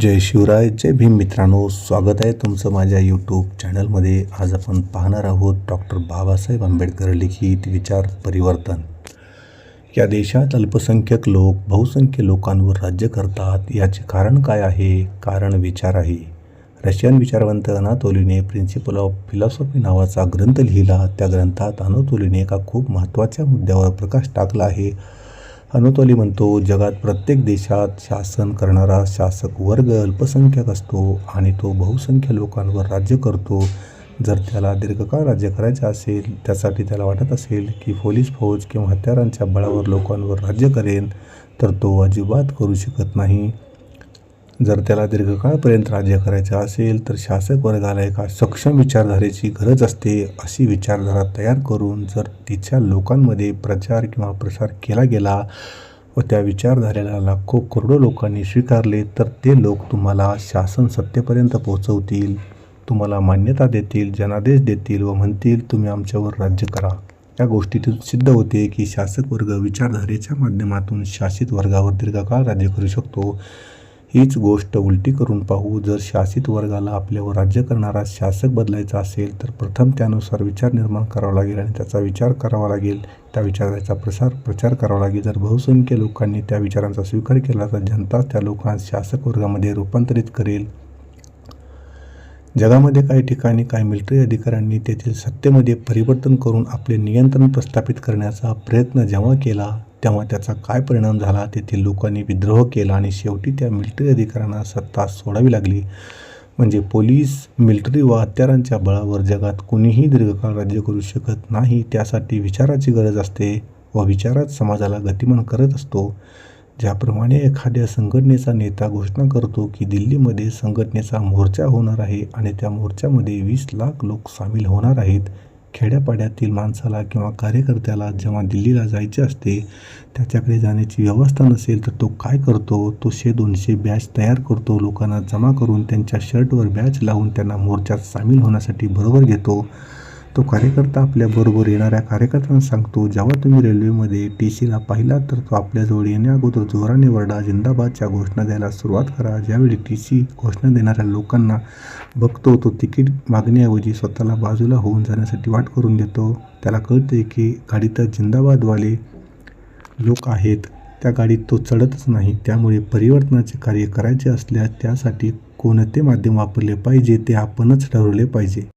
जय शिवराय जय भीम मित्रांनो स्वागत आहे तुमचं माझ्या यूट्यूब चॅनलमध्ये आज आपण पाहणार आहोत डॉक्टर बाबासाहेब आंबेडकर लिखित विचार परिवर्तन. या देशात अल्पसंख्यक लोक बहुसंख्य लोकांवर राज्य करतात. याचे कारण काय आहे? कारण विचार आहे. रशियन विचारवंत अनातोलीने प्रिन्सिपल ऑफ फिलॉसॉफी नावाचा ग्रंथ लिहिला. त्या ग्रंथात अनातोलीने एका खूप महत्त्वाच्या मुद्द्यावर प्रकाश टाकला आहे. अनुतोली म्हणतो जगात प्रत्येक देशात शासन करणारा शासक वर्ग अल्पसंख्याक असतो आणि तो बहुसंख्य लोकांवर राज्य करतो. जर त्याला दीर्घकाळ राज्य करायचे असेल त्यासाठी त्याला वाटत असेल की पोलीस फौज किंवा हत्यारांच्या बळावर लोकांवर राज्य करेन तर तो अजिबात करू शकत नाही. जर त्याला दीर्घकाळपर्यंत राज्य करायचे असेल तर शासक वर्गाला एका सक्षम विचारधारेची गरज असते अशी विचारधारा तयार करून जर तिच्या लोकांमध्ये प्रचार किंवा प्रसार केला गेला व त्या विचारधारेला लाखो करोडो लोकांनी स्वीकारले तर ते लोक तुम्हाला शासन सत्तेपर्यंत पोहोचवतील तुम्हाला मान्यता देतील जनादेश देतील व म्हणतील तुम्ही आमच्यावर राज्य करा. या गोष्टीतून सिद्ध होते की शासक वर्ग विचारधारेच्या माध्यमातून शासित वर्गावर दीर्घकाळ राज्य करू शकतो. हीच गोष्ट उलटी करून पाहू जर शासित वर्गाला आपल्यावर राज्य करणारा शासक बदलायचा असेल तर प्रथम त्यानुसार विचार निर्माण करावा लागेल आणि त्याचा विचार करावा लागेल. त्या विचाराचा प्रसार प्रचार करावा लागेल. जर बहुसंख्य लोकांनी त्या विचारांचा स्वीकार केला तर जनताच त्या लोकांस शासक वर्गामध्ये रूपांतरित करेल. जगामध्ये काही ठिकाणी काही मिलिटरी अधिकाऱ्यांनी तेथील सत्तेमध्ये परिवर्तन करून आपले नियंत्रण प्रस्थापित करण्याचा प्रयत्न जेव्हा केला तेव्हा त्याचा काय परिणाम झाला? तेथील लोकांनी विद्रोह केला आणि शेवटी त्या मिलिटरी अधिकाऱ्यांना सत्ता सोडावी लागली. म्हणजे पोलीस मिलिटरी व हत्यारांच्या बळावर जगात कुणीही दीर्घकाळ राज्य करू शकत नाही त्यासाठी विचाराची गरज असते व विचारात समाजाला गतिमान करत असतो. ज्याप्रमाणे एखाद्या संघटनेचा नेता घोषणा करतो की दिल्लीमध्ये संघटनेचा मोर्चा होणार आहे आणि त्या मोर्चामध्ये वीस लाख लोक सामील होणार आहेत खेड्यापाड्यातील माणसाला किंवा कार्यकर्त्याला जेव्हा दिल्लीला जायचे असते त्याच्याकडे जाण्याची व्यवस्था नसेल तर तो काय करतो? तो शे दोनशे बॅच तयार करतो लोकांना जमा करून त्यांच्या शर्टवर बॅच लावून त्यांना मोर्चात सामील होण्यासाठी बरोबर घेतो. तो कार्यकर्ता आपल्याबरोबर येणाऱ्या कार्यकर्त्यांना सांगतो जेव्हा तुम्ही रेल्वेमध्ये टी सीला पाहिला तर तो आपल्याजवळ येण्या अगोदर जोराने वरडा जिंदाबादच्या घोषणा द्यायला सुरुवात करा. ज्यावेळी टी सी घोषणा देणाऱ्या लोकांना बघतो तो तिकीट मागण्याऐवजी स्वतःला बाजूला होऊन जाण्यासाठी वाट करून देतो. त्याला कळते की गाडीत जिंदाबादवाले लोक आहेत. त्या गाडीत तो चढतच नाही. त्यामुळे परिवर्तनाचे कार्य करायचे असल्यास त्यासाठी कोणते माध्यम वापरले पाहिजे ते आपणच ठरवले पाहिजे.